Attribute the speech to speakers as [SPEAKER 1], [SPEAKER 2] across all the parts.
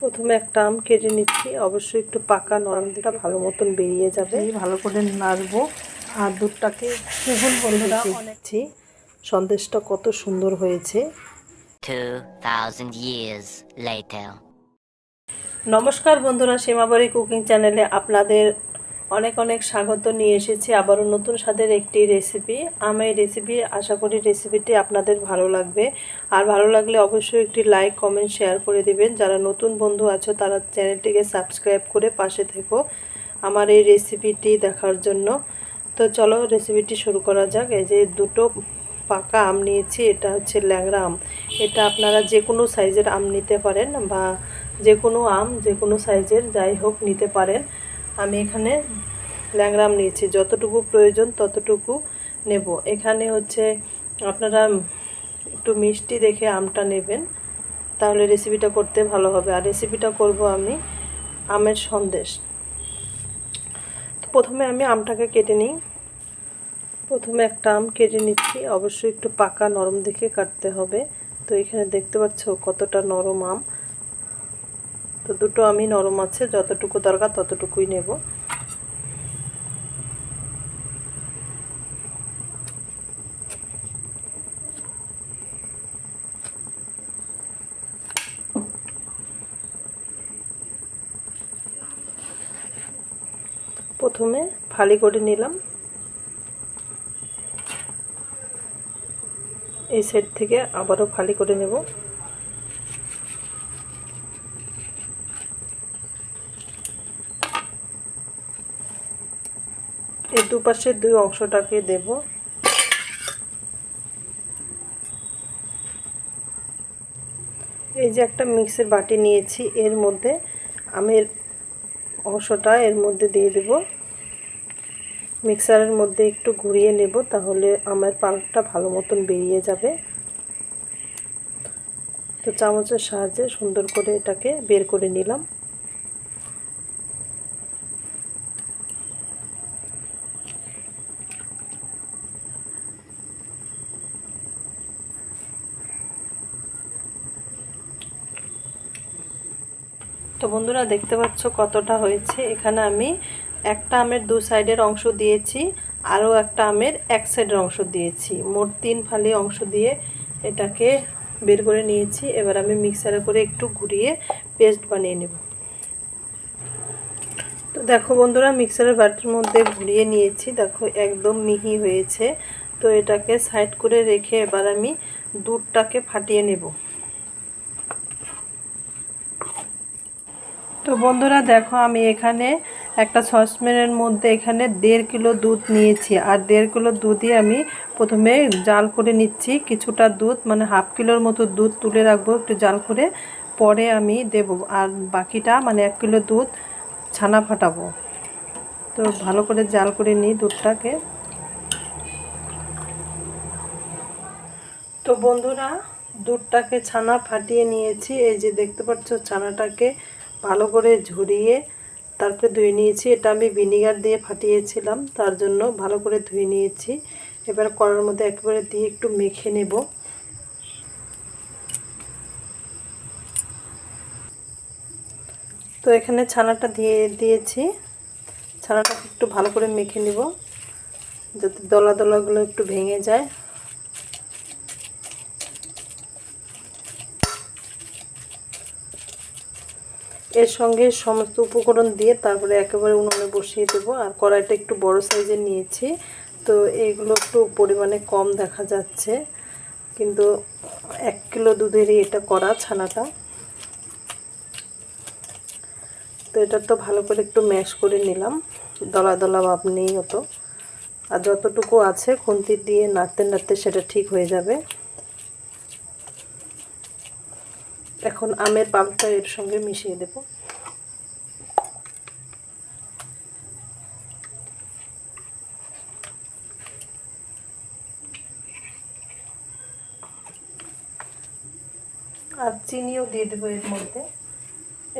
[SPEAKER 1] প্রথমে একটা আম কেটে নিচ্ছি। অবশ্যই একটু পাকা নরম দুটা ভালো মতন বেরিয়ে যাবে। ভালো করে নাড়বো। আর দুধটাকে দেখুন বন্ধুরা অনেকছি সন্দেশটা কত সুন্দর হয়েছে।
[SPEAKER 2] 2,000 years later.
[SPEAKER 1] নমস্কার বন্ধুরা সীমাবাড়ি কুকিং চ্যানেলে আপনাদের অনেক অনেক স্বাগত নিয়ে এসেছি। আবারও নতুন স্বাদের একটি রেসিপি আমি রেসিপি আশা করি রেসিপিটি আপনাদের ভালো লাগবে। আর ভালো লাগলে অবশ্যই একটি লাইক কমেন্ট শেয়ার করে দিবেন। যারা নতুন বন্ধু আছো, তারা চ্যানেলটিকে সাবস্ক্রাইব করে পাশে থেকো আমার এই রেসিপিটি দেখার জন্য। তো চলো রেসিপিটি শুরু করা যাক। এই যে দুটো পাকা আম নিয়েছি, এটা হচ্ছে ল্যাংড়া আম। এটা আপনারা যে কোনো সাইজের আম নিতে পারেন বা যে কোনো আম যে কোনো সাইজের যাই হোক নিতে পারেন। আমি এখানে ল্যাংড়া আম নিয়েছি। যতটুকু প্রয়োজন ততটুকু নেব। এখানে হচ্ছে আপনারা একটু মিষ্টি দেখে আমটা নেবেন, তাহলে রেসিপিটা করতে ভালো হবে। আর রেসিপিটা করব আমি আমের সন্দেশ। তো প্রথমে আমি আমটাকে কেটে নিই। প্রথমে একটা আম কেটে নিচ্ছি। অবশ্যই একটু পাকা নরম দেখে কাটতে হবে। তো এখানে দেখতে পাচ্ছ কতটা নরম আম। তো দুটো আমি নরম আছে, যতটুকু দরকার ততটুকুই নেব। প্রথমে ফালি করে নিলাম। এই সাইড থেকে আবারও ফালি করে নেব। এই দুপাশের দুই অংশটাকে দেব। এই যে একটা মিক্সের বাটি নিয়েছি, এর মধ্যে আমের অংশটা এর মধ্যে দিয়ে দেব। মিক্সারের মধ্যে একটু ঘুরিয়ে নেব, তাহলে আমার পালকটা ভালো মতন বেরিয়ে যাবে। তো চামচের সাহায্যে সুন্দর করে এটাকে বের করে নিলাম। তো বন্ধুরা দেখতে পাচ্ছ কতটা হয়েছে। এখানে আমি একটা আমের দু সাইডের অংশ দিয়েছি, আরও একটা আমের এক সাইডের অংশ দিয়েছি। মোট তিন ফালি অংশ দিয়ে এটাকে বের করে নিয়েছি। এবার আমি মিক্সারে করে একটু ঘুরিয়ে পেস্ট বানিয়ে নেব। তো দেখো বন্ধুরা, মিক্সারের বাটির মধ্যে ঘুরিয়ে নিয়েছি। দেখো একদম মিহি হয়েছে। তো এটাকে সাইড করে রেখে এবার আমি দুধটাকে ফাটিয়ে নেব। তো বন্ধুরা দেখো, আমি এখানে একটা সসপ্যানের মধ্যে এখানে দেড় কিলো দুধ নিয়েছি। আর দেড় কিলো দুধই আমি প্রথমে জাল করে নিচ্ছি। কিছুটা দুধ মানে হাফ কিলোর মতো দুধ তুলে রাখব একটু জাল করে। পরে আমি দেব। আর বাকিটা মানে এক কিলো দুধ, ছানা ফাটাবো। তো ভালো করে জাল করে নিই দুধটাকে। তো বন্ধুরা, দুধটাকে ছানা ফাটিয়ে নিয়েছি। এই যে দেখতে পাচ্ছ, ছানাটাকে ভালো করে ঝরিয়ে তারপরে ধুয়ে নিয়েছি। এটা আমি ভিনিগার দিয়ে ফাটিয়েছিলাম, তার জন্য ভালো করে ধুয়ে নিয়েছি। এবার কড়ার মধ্যে একেবারে দিয়ে একটু মেখে নেব। তো এখানে ছানাটা দিয়ে দিয়েছি। ছানাটা একটু ভালো করে মেখে নেব, যাতে দলা দলাগুলো একটু ভেঙে যায়। এর সঙ্গে সমস্ত উপকরণ দিয়ে তারপরে একেবারে উনুনে বসিয়ে দেব। আর কড়াইটা একটু বড় সাইজের নিয়েছি। তো এইগুলো একটু পরিমাণে কম দেখা যাচ্ছে। কিন্তু এক কিলো দুধেরই এটা করা ছানাটা। তো এটা তো ভালো করে একটু ম্যাশ করে নিলাম। দলা দলা ভাব নেই অত। আর যতটুকু আছে খুন্তি দিয়ে নাড়তে নাড়তে সেটা ঠিক হয়ে যাবে। এখন আমের পালটা এর সঙ্গে মিশিয়ে দেব। আর চিনিও দিয়ে দেবো এর মধ্যে।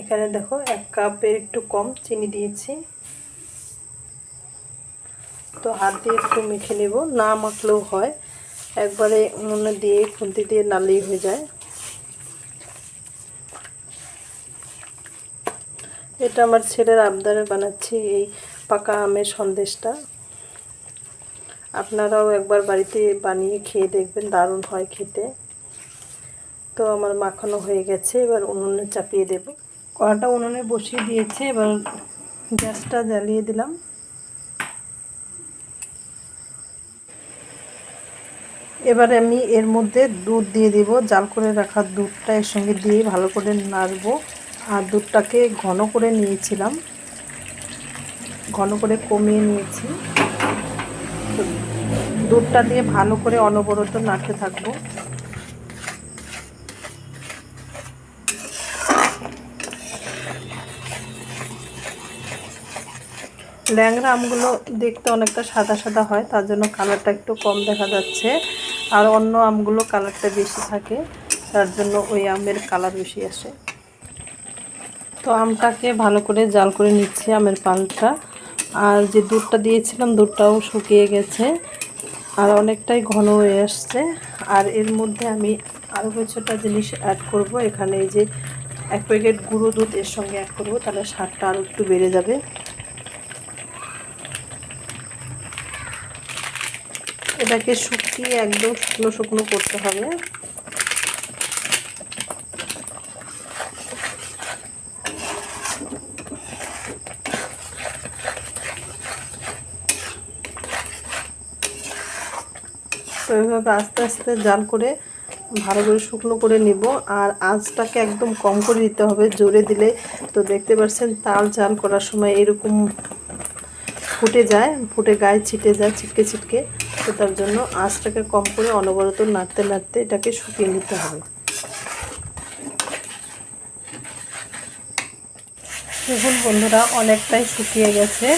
[SPEAKER 1] এখানে দেখো এক কাপের একটু কম চিনি দিয়েছি। তো হাত দিয়ে একটু মেখে নেব, না মাখলেও হয়। একবারে উনুনে দিয়ে, খুন্তি দিয়ে নাড়লেই হয়ে যায়। এটা আমার ছেলের আবদারে বানাচ্ছি এই পাকা আমের সন্দেশটা। আপনারাও একবার বাড়িতে বানিয়ে খেয়ে দেখবেন, দারুণ হয় খেতে। তো আমার মাখানো হয়ে গেছে, এবার উনুনে চাপিয়ে দেব। কড়াটা উনুনে বসিয়ে দিয়েছে, এবার গ্যাসটা জ্বালিয়ে দিলাম। এবারে আমি এর মধ্যে দুধ দিয়ে দিব, জাল করে রাখা দুধটা এর সঙ্গে দিয়ে ভালো করে নাড়বো। আর দুধটাকে ঘন করে নিয়েছিলাম, ঘন করে কমিয়ে নিয়েছি। দুধটা দিয়ে ভালো করে অনবরত নাড়তে থাকব। ল্যাংড়া আমগুলো দেখতে অনেকটা সাদা সাদা হয়, তার জন্য কালারটা একটু কম দেখা যাচ্ছে। আর অন্য আমগুলো কালারটা বেশি থাকে, তার জন্য ওই আমের কালার বেশি আসে। তো আমটাকে ভালো করে জাল করে নিচ্ছি আমের পালটা আর যে দুধটা দিয়েছিলাম, দুধটাও শুকিয়ে গেছে। আর অনেকটাই ঘন হয়ে আসছে। আর এর মধ্যে আমি আরও কিছুটা জিনিস অ্যাড করব। এখানে এই যে এক প্যাকেট গুঁড়ো দুধ এর সঙ্গে অ্যাড করব, তাহলে স্বাদটা আরও একটু বেড়ে যাবে। এটাকে শুকিয়ে একদম শুকনো শুকনো করতে হবে। তো আস্তে আস্তে জাল করে ভালো করে শুকনো করে নিব। আর আঁচটাকে একদম কম করে দিতে হবে, জোরে দিলে। তো দেখতে পাচ্ছেন তাল জাল করার সময় এরকম ফুটে যায়, ফুটে গায়ে ছিটে যায়, ছিটকে ছিটকে, তো তার জন্য আঁচটাকে কম করে অনবরত নাড়তে নাড়তে এটাকে শুকিয়ে নিতে হবে। দেখুন বন্ধুরা, অনেকটাই শুকিয়ে গেছে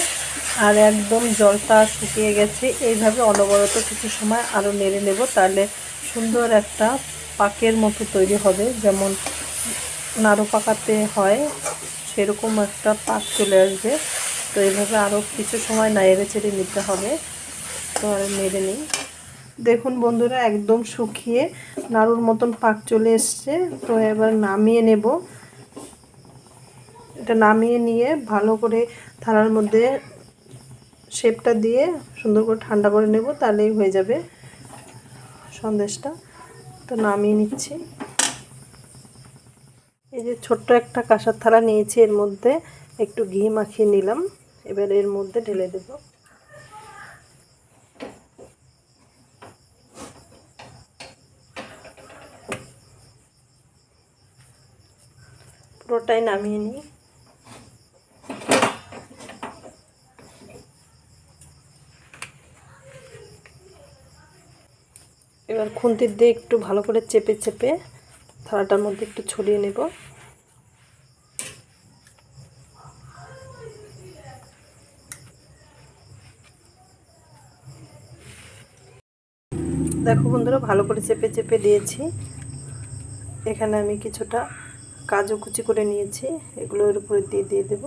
[SPEAKER 1] আর একদম জলটা শুকিয়ে গেছে। এইভাবে অনবরত কিছু সময় আরও নেড়ে নেব, তাহলে সুন্দর একটা পাকের মতো তৈরি হবে। যেমন নাড়ু পাকাতে হয়, সেরকম একটা পাক চলে আসবে। তো এইভাবে আরও কিছু সময় নেড়ে চেড়ে নিতে হবে। তো আর নেড়ে নিই। দেখুন বন্ধুরা, একদম শুকিয়ে নাড়ুর মতন পাক চলে এসছে। তো এবার নামিয়ে নেব। এটা নামিয়ে নিয়ে ভালো করে থালার মধ্যে শেপটা দিয়ে সুন্দর করে ঠান্ডা করে নেব, তাহলেই হয়ে যাবে সন্দেশটা। তো নামিয়ে নিচ্ছি। এই যে ছোট্ট একটা কাঁসার থালা নিয়েছি, এর মধ্যে একটু ঘি মাখিয়ে নিলাম। এবার এর মধ্যে ঢেলে দেব। পুরোটাই নামিয়ে নিই। এবার খুন্তির দিয়ে একটু ভালো করে চেপে চেপে থালাটার মধ্যে একটু ছড়িয়ে নেব। দেখো বন্ধুরা, ভালো করে চেপে চেপে দিয়েছি। এখানে আমি কিছুটা কাজু কুচি করে নিয়েছি, এগুলো এর উপরে দিয়ে দিয়ে দেব।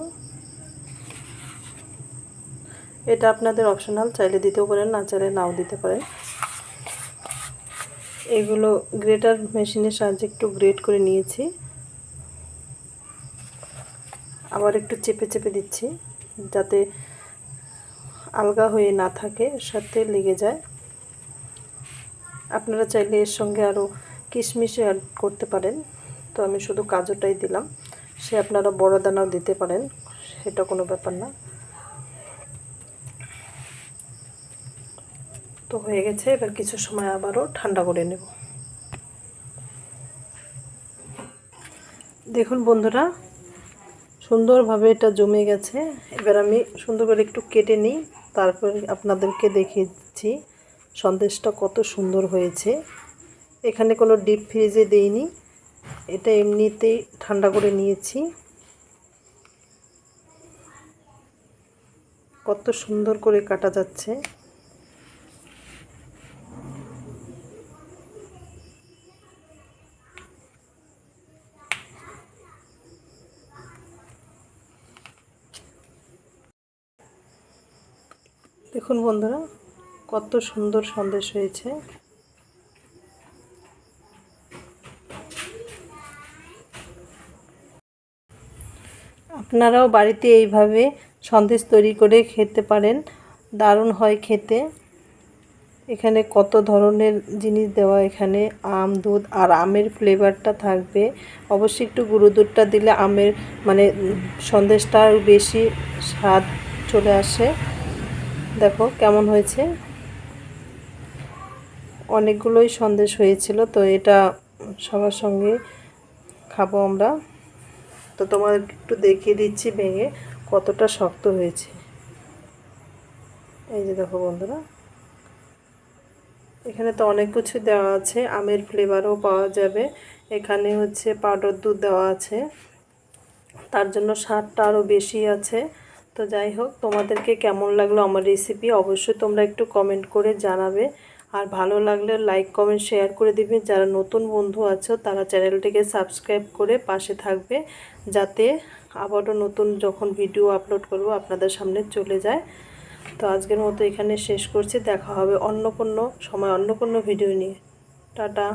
[SPEAKER 1] এটা আপনাদের অপশনাল চাইলে দিতেও পারেন, না চাইলে নাও দিতে পারেন। এগুলো গ্রেটার মেশিনের সাহায্যে একটু গ্রেট করে নিয়েছি। আবার একটু চেপে চেপে দিচ্ছি, যাতে আলগা হয়ে না থাকে, সাথে লেগে যায়। আপনারা চাইলে এর সঙ্গে আরও কিশমিশ অ্যাড করতে পারেন। তো আমি শুধু কাজুটাই দিলাম। সে আপনারা বড় দানাও দিতে পারেন, সেটা কোনো ব্যাপার না। তো হয়ে গেছে, এবার কিছু সময় আবারও ঠান্ডা করে নেব। দেখুন বন্ধুরা, সুন্দরভাবে এটা জমে গেছে। এবার আমি সুন্দর করে একটু কেটে নিই, তারপর আপনাদেরকে দেখিয়েছি সন্দেশটা কত সুন্দর হয়েছে। এখানে কোনো ডিপ ফ্রিজে দেইনি। এটা এমনিতেই ঠান্ডা করে নিয়েছি। কত সুন্দর করে কাটা যাচ্ছে। দেখুন বন্ধুরা কত সুন্দর সন্দেশ হয়েছে। আপনারাও বাড়িতে এইভাবে সন্দেশ তৈরি করে খেতে পারেন। দারুণ হয় খেতে। এখানে কত ধরনের জিনিস দেওয়া এখানে, আম, দুধ আর আমের ফ্লেভারটা থাকবে। অবশ্যই একটু গুঁড়ো দুধটা দিলে আমের মানে সন্দেশটা বেশি স্বাদ চলে আসে। দেখো কেমন হয়েছে। অনেকগুলোই সন্দেশ হয়েছিল, তো এটা সবার সঙ্গে খাব আমরা। তো তোমাদের একটু দেখিয়ে দিচ্ছি ভেঙে কতটা শক্ত হয়েছে। এই যে দেখো বন্ধুরা, এখানে তো অনেক কিছু দেওয়া আছে, আমের ফ্লেভারও পাওয়া যাবে, এখানে হচ্ছে পাউডার দুধ দেওয়া আছে, তার জন্য স্বাদটা আরও বেশি আছে। তো যাই হোক, তোমাদেরকে কেমন লাগল আমার রেসিপি অবশ্যই তোমরা একটু কমেন্ট করে জানাবে। আর ভালো লাগলে লাইক কমেন্ট শেয়ার করে দিবে যারা নতুন বন্ধু আছো, তারা চ্যানেলটিকে সাবস্ক্রাইব করে পাশে থাকবে, যাতে আবারও নতুন যখন ভিডিও আপলোড করব, আপনাদের সামনে চলে যায়। তো আজকের মতো এখানে শেষ করছি। দেখা হবে অন্য কোনো সময়, অন্য কোনো ভিডিও নিয়ে। টাটা।